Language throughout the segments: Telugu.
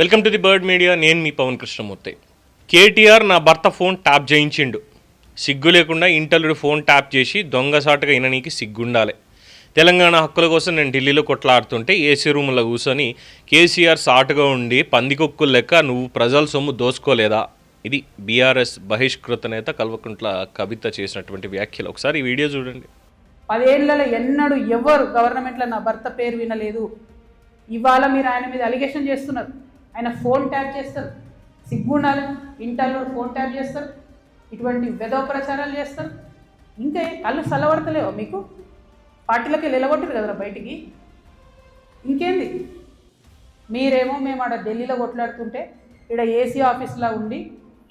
Welcome to the bird media. నేను మీ పవన్ కృష్ణమూర్తి. కేటీఆర్ నా భర్త ఫోన్ ట్యాప్ చేయించిండు. సిగ్గు లేకుండా ఇంటలుడు ఫోన్ ట్యాప్ చేసి దొంగసాటుగా ఇననీకి సిగ్గుండాలి. తెలంగాణ హక్కుల కోసం నేను ఢిల్లీలో కొట్లాడుతుంటే ఏసీ రూమ్లో కూర్చొని కేసీఆర్ సాటుగా ఉండి పందికొక్కులు లెక్క నువ్వు ప్రజల సొమ్ము దోసుకోలేదా? ఇది బీఆర్ఎస్ బహిష్కృత నేత కల్వకుంట్ల కవిత చేసినటువంటి వ్యాఖ్యలు. ఒకసారి ఈ వీడియో చూడండి. పదేళ్ళలో ఎన్నడూ ఎవరు గవర్నమెంట్లో నా భర్త పేరు వినలేదు. ఇవాళ మీరు ఆయన మీద అలిగేషన్ చేస్తున్నారు. ఆయన ఫోన్ ట్యాప్ చేస్తారు. సిగ్గుండాలి ఇంటర్లో ఫోన్ ట్యాప్ చేస్తారు. ఇటువంటి వెధవ ప్రచారాలు చేస్తారు. ఇంకా కళ్ళు చల్లబడతలేవా మీకు? పార్టీలకి వెళ్ళగొట్టరు కదా బయటికి? ఇంకేంది? మీరేమో మేము ఆడ ఢిల్లీలో కొట్లాడుతుంటే ఇక్కడ ఏసీ ఆఫీస్లా ఉండి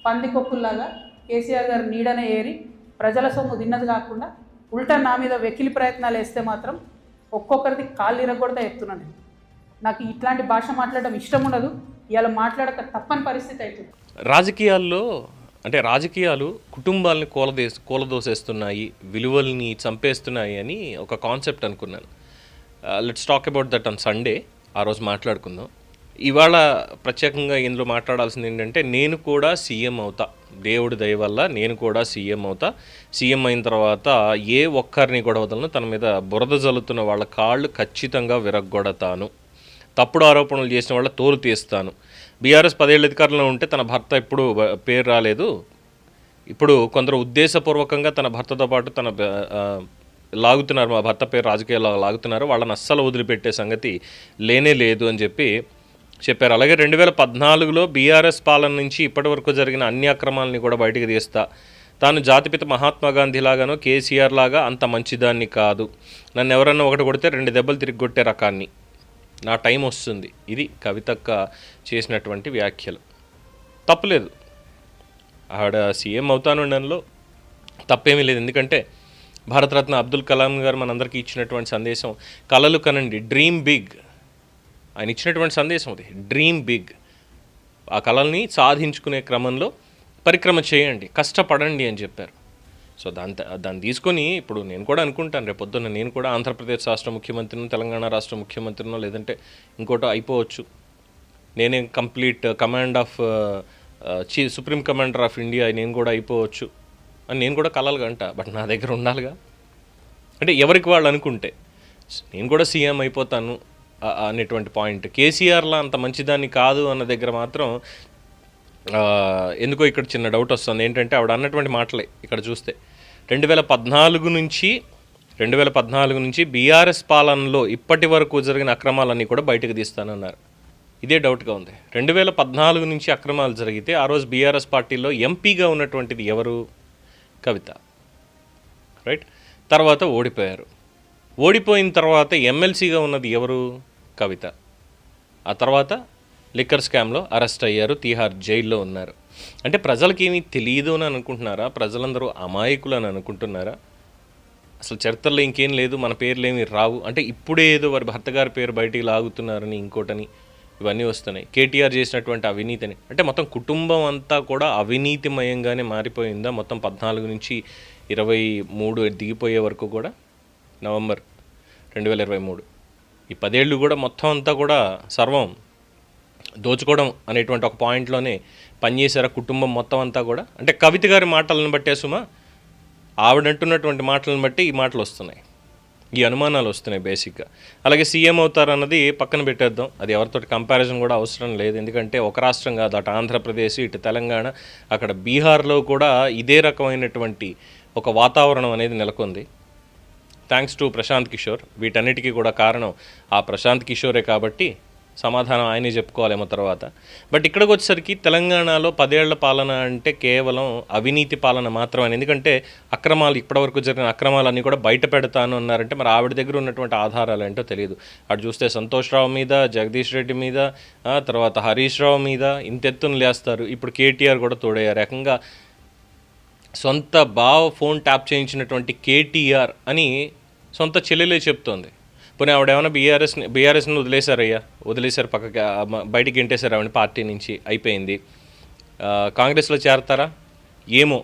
పందికొక్కుల్లాగా కేసీఆర్ గారు నీడనే ఏరి ప్రజల సొమ్ము తిన్నది కాకుండా ఉల్టా నా మీద వెకిలి ప్రయత్నాలు వేస్తే మాత్రం ఒక్కొక్కరిది కాళ్ళు ఇరగొడతా చెప్తున్నాను నాకు ఇట్లాంటి భాష మాట్లాడడం ఇష్టం ఉండదు. ఇలా మాట్లాడక తప్పని పరిస్థితి అవుతుంది రాజకీయాల్లో అంటే రాజకీయాలు కుటుంబాలని కూలదే కూలదోసేస్తున్నాయి విలువల్ని చంపేస్తున్నాయి అని ఒక కాన్సెప్ట్ అనుకున్నాను. Let's talk about that on Sunday ఆ రోజు మాట్లాడుకుందాం. ఇవాళ ప్రత్యేకంగా ఇందులో మాట్లాడాల్సింది ఏంటంటే నేను కూడా సీఎం అవుతా. దేవుడి దయ వల్ల నేను కూడా సీఎం అవుతా. సీఎం అయిన తర్వాత ఏ ఒక్కరిని కూడా వదలను తన మీద బురద జల్లుతున్న వాళ్ళ కాళ్ళు ఖచ్చితంగా విరగ్గొడతాను. తప్పుడు ఆరోపణలు చేసిన వాళ్ళ తోలు తీస్తాను. బీఆర్ఎస్ పదేళ్ళ అధికారంలో ఉంటే తన భర్త ఎప్పుడు పేరు రాలేదు. ఇప్పుడు కొందరు ఉద్దేశపూర్వకంగా తన భర్తతో పాటు తన లాగుతున్నారు. మా భర్త పేరు రాజకీయాల్లో లాగుతున్నారు. వాళ్ళని అస్సలు వదిలిపెట్టే సంగతి లేనే లేదు అని చెప్పి చెప్పారు. అలాగే రెండు వేల పద్నాలుగులో బీఆర్ఎస్ పాలన నుంచి ఇప్పటి వరకు జరిగిన అన్ని అక్రమాలని కూడా బయటికి తీస్తా. తాను జాతిపిత మహాత్మా గాంధీ లాగానో కేసీఆర్ లాగా అంత మంచిదాన్ని కాదు. నన్ను ఎవరన్నా ఒకటి కొడితే రెండు దెబ్బలు తిరిగి కొట్టే రకాన్ని. నా టైం వస్తుంది. ఇది కవితక్క చేసినటువంటి వ్యాఖ్యలు. తప్పలేదు. ఆవిడ సీఎం అవుతానుండడంలో తప్పేమీ లేదు. ఎందుకంటే భారతరత్న అబ్దుల్ కలాం గారు మనందరికీ ఇచ్చినటువంటి సందేశం కలలు కనండి డ్రీమ్ బిగ్ ఆయన ఇచ్చినటువంటి సందేశం అది. డ్రీమ్ బిగ్ ఆ కళల్ని సాధించుకునే క్రమంలో పరిక్రమ చేయండి. కష్టపడండి అని చెప్పారు. సో దాని దాన్ని తీసుకొని ఇప్పుడు నేను కూడా అనుకుంటాను రేపు పొద్దున్న నేను కూడా ఆంధ్రప్రదేశ్ రాష్ట్ర ముఖ్యమంత్రినో తెలంగాణ రాష్ట్ర ముఖ్యమంత్రినో లేదంటే ఇంకోటో అయిపోవచ్చు. నేనే complete command of chief supreme commander of India నేను కూడా అయిపోవచ్చు. అని నేను కూడా కలలుగా అంట బట్ నా దగ్గర ఉండాలిగా. అంటే ఎవరికి వాళ్ళు అనుకుంటే నేను కూడా సీఎం అయిపోతాను అనేటువంటి పాయింట్. కేసీఆర్లా అంత మంచిదాన్ని కాదు అన్న దగ్గర మాత్రం ఎందుకో ఇక్కడ చిన్న డౌట్ వస్తుంది. ఏంటంటే ఆవిడ అన్నటువంటి మాటలే ఇక్కడ చూస్తే. రెండు వేల పద్నాలుగు నుంచి రెండు వేల పద్నాలుగు నుంచి బీఆర్ఎస్ పాలనలో ఇప్పటి వరకు జరిగిన అక్రమాలన్నీ కూడా బయటకు తీస్తానన్నారు. ఇదే డౌట్గా ఉంది. రెండు వేల పద్నాలుగు నుంచి అక్రమాలు జరిగితే ఆ రోజు బీఆర్ఎస్ పార్టీలో ఎంపీగా ఉన్నటువంటిది ఎవరు? కవిత. రైట్? తర్వాత ఓడిపోయారు. ఓడిపోయిన తర్వాత ఎమ్మెల్సీగా ఉన్నది ఎవరు? కవిత. ఆ తర్వాత లిక్కర్ స్కామ్లో అరెస్ట్ అయ్యారు. తీహార్ జైల్లో ఉన్నారు. అంటే ప్రజలకి ఏమీ తెలియదు అని అనుకుంటున్నారా? ప్రజలందరూ అమాయకులు అని అనుకుంటున్నారా? అసలు చరిత్రలో ఇంకేం లేదు మన పేర్లు ఏమి రావు. అంటే ఇప్పుడే ఏదో వారి భర్త గారి పేరు బయటికి లాగుతున్నారని ఇంకోటని ఇవన్నీ వస్తున్నాయి. కేటీఆర్ చేసినటువంటి అవినీతిని. అంటే మొత్తం కుటుంబం అంతా కూడా అవినీతిమయంగానే మారిపోయిందా? మొత్తం పద్నాలుగు నుంచి ఇరవై మూడు దిగిపోయే వరకు కూడా? నవంబర్ రెండు వేల ఇరవై మూడు. ఈ పదేళ్ళు కూడా మొత్తం అంతా కూడా సర్వం దోచుకోవడం అనేటువంటి ఒక పాయింట్లోనే పనిచేశారు కుటుంబం మొత్తం అంతా కూడా? అంటే కవిత గారి మాటలను బట్టే సుమా ఆవిడంటున్నటువంటి మాటలను బట్టి ఈ మాటలు వస్తున్నాయి. ఈ అనుమానాలు వస్తున్నాయి బేసిక్గా. అలాగే సీఎం అవుతారన్నది పక్కన పెట్టేద్దాం. అది ఎవరితోటి కంపారిజన్ కూడా అవసరం లేదు. ఎందుకంటే ఒక రాష్ట్రం కాదు అటు ఆంధ్రప్రదేశ్ ఇటు తెలంగాణ అక్కడ బీహార్లో కూడా ఇదే రకమైనటువంటి ఒక వాతావరణం అనేది నెలకొంది. Thanks to Prashant Kishor. వీటన్నిటికీ కూడా కారణం ఆ ప్రశాంత్ కిషోరే కాబట్టి సమాధానం ఆయనే చెప్పుకోవాలేమో తర్వాత. బట్ ఇక్కడికి వచ్చేసరికి తెలంగాణలో పదేళ్ళ పాలన అంటే కేవలం అవినీతి పాలన మాత్రమే. ఎందుకంటే అక్రమాలు ఇప్పటివరకు జరిగిన అక్రమాలన్నీ కూడా బయట పెడతాను అన్నారంటే మరి ఆవిడ దగ్గర ఉన్నటువంటి ఆధారాలు ఏంటో తెలియదు. అటు చూస్తే సంతోష్ రావు మీద జగదీష్ రెడ్డి మీద తర్వాత హరీష్ రావు మీద ఇంతెత్తున లేస్తారు. ఇప్పుడు కేటీఆర్ కూడా తోడయ్యారు ఏకంగా సొంత బావ ఫోన్ ట్యాప్ చేయించినటువంటి కేటీఆర్ అని సొంత చెల్లెలే చెప్తోంది. పోనీ ఆవిడ ఏమైనా బీఆర్ఎస్ని బీఆర్ఎస్ని వదిలేశారయ్యా వదిలేశారు పక్కకి బయటికి గెంటేశారు ఆవిడ పార్టీ నుంచి అయిపోయింది. కాంగ్రెస్లో చేరతారా? ఏమో.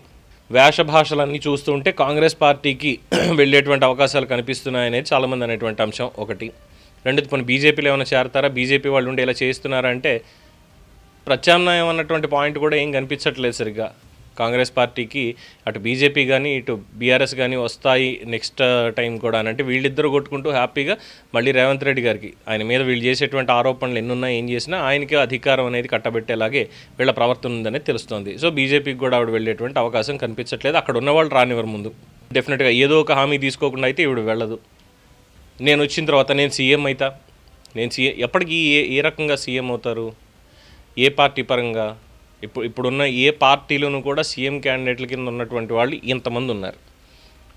వేష భాషలన్నీ చూస్తుంటే కాంగ్రెస్ పార్టీకి వెళ్ళేటువంటి అవకాశాలు కనిపిస్తున్నాయనేది చాలామంది అనేటువంటి అంశం ఒకటి. రెండోది పోనీ బీజేపీలో ఏమైనా చేరతారా? బీజేపీ వాళ్ళు ఉండి ఇలా చేస్తున్నారా ప్రత్యామ్నాయం అన్నటువంటి పాయింట్ కూడా ఏం కనిపించట్లేదు సరిగ్గా. కాంగ్రెస్ పార్టీకి అటు బీజేపీ కానీ ఇటు బీఆర్ఎస్ కానీ వస్తాయి నెక్స్ట్ టైం కూడా అని అంటే వీళ్ళిద్దరు కొట్టుకుంటూ హ్యాపీగా మళ్ళీ రేవంత్ రెడ్డి గారికి ఆయన మీద వీళ్ళు చేసేటువంటి ఆరోపణలు ఎన్నున్నా ఏం చేసినా ఆయనకి అధికారం అనేది కట్టబెట్టేలాగే వీళ్ళ ప్రవర్తన ఉందనేది తెలుస్తోంది. సో బీజేపీకి కూడా ఆవిడ వెళ్ళేటువంటి అవకాశం కనిపించట్లేదు. అక్కడ ఉన్న వాళ్ళు రానివ్వరు ముందు. డెఫినెట్గా ఏదో ఒక హామీ తీసుకోకుండా అయితే ఇవిడు వెళ్ళదు. నేను వచ్చిన తర్వాత నేను సీఎం అవుతా నేను సీఎం ఎప్పటికీ ఏ ఏ రకంగా సీఎం అవుతారు? ఏ పార్టీ పరంగా? ఇప్పుడు ఇప్పుడున్న ఏ పార్టీలోనూ కూడా సీఎం క్యాండిడేట్ల కింద ఉన్నటువంటి వాళ్ళు ఇంతమంది ఉన్నారు.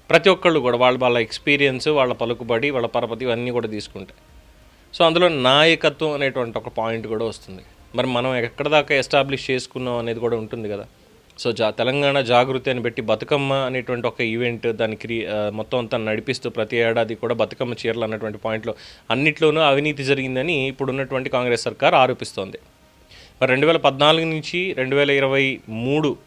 ప్రతి ఒక్కళ్ళు కూడా వాళ్ళ వాళ్ళ ఎక్స్పీరియన్స్ వాళ్ళ పలుకుబడి వాళ్ళ పరపతి ఇవన్నీ కూడా తీసుకుంటాయి సో అందులో నాయకత్వం అనేటువంటి ఒక పాయింట్ కూడా వస్తుంది. మరి మనం ఎక్కడ దాకా ఎస్టాబ్లిష్ చేసుకున్నాం అనేది కూడా ఉంటుంది కదా. సో జా తెలంగాణ జాగృతి అని పెట్టి బతుకమ్మ అనేటువంటి ఒక ఈవెంట్ దాని క్రి- మొత్తం అంతా నడిపిస్తూ ప్రతి ఏడాది కూడా బతుకమ్మ చీరలు అన్నటువంటి పాయింట్లో అన్నిట్లోనూ అవినీతి జరిగిందని ఇప్పుడు ఉన్నటువంటి కాంగ్రెస్ సర్కార్ ఆరోపిస్తోంది. మరి రెండు వేల పద్నాలుగు నుంచి రెండు వేల ఇరవై మూడు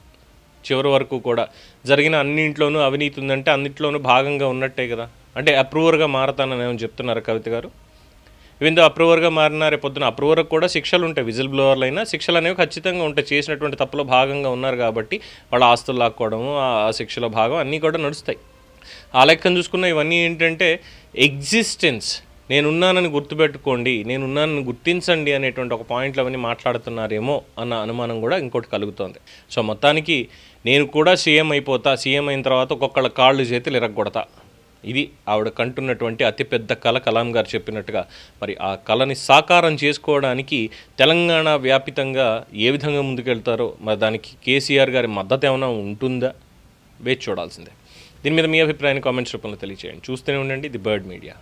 చివరి వరకు కూడా జరిగిన అన్నింట్లోనూ అవినీతి ఉందంటే అన్నింటిలోనూ భాగంగా ఉన్నట్టే కదా. అంటే అప్రూవర్గా మారతానని ఏమని చెప్తున్నారు కవిత గారు. ఈవెందో అప్రూవర్గా మారిన రేపొద్దున పొద్దున అప్రూవర్కి కూడా శిక్షలు ఉంటాయి. విజిల్ బ్లోవర్లు అయినా శిక్షలు అనేవి ఖచ్చితంగా ఉంటాయి. చేసినటువంటి తప్పులో భాగంగా ఉన్నారు కాబట్టి వాళ్ళ ఆస్తులు లాక్కోవడము ఆ ఆ శిక్షలో భాగం అన్నీ కూడా నడుస్తాయి. ఆ లెక్కను చూసుకున్న ఇవన్నీ ఏంటంటే ఎగ్జిస్టెన్స్ నేనున్నానని గుర్తుపెట్టుకోండి నేనున్నానని గుర్తించండి అనేటువంటి ఒక పాయింట్లు అవన్నీ మాట్లాడుతున్నారేమో అన్న అనుమానం కూడా ఇంకోటి కలుగుతోంది. సో మొత్తానికి నేను కూడా సీఎం అయిపోతా సీఎం అయిన తర్వాత ఒక్కొక్కళ్ళ కాళ్ళు చేతులు ఇరగొడతా ఇది ఆవిడ కంటున్నటువంటి అతిపెద్ద కళ కలాం గారు చెప్పినట్టుగా. మరి ఆ కళని సాకారం చేసుకోవడానికి తెలంగాణ వ్యాపితంగా ఏ విధంగా ముందుకెళ్తారో మరి దానికి కేసీఆర్ గారి మద్దతు ఏమైనా ఉంటుందా? వేచి చూడాల్సిందే. దీని మీద మీ అభిప్రాయాన్ని కామెంట్స్ రూపంలో తెలియచేయండి. చూస్తూనే ఉండండి ది బర్డ్ మీడియా.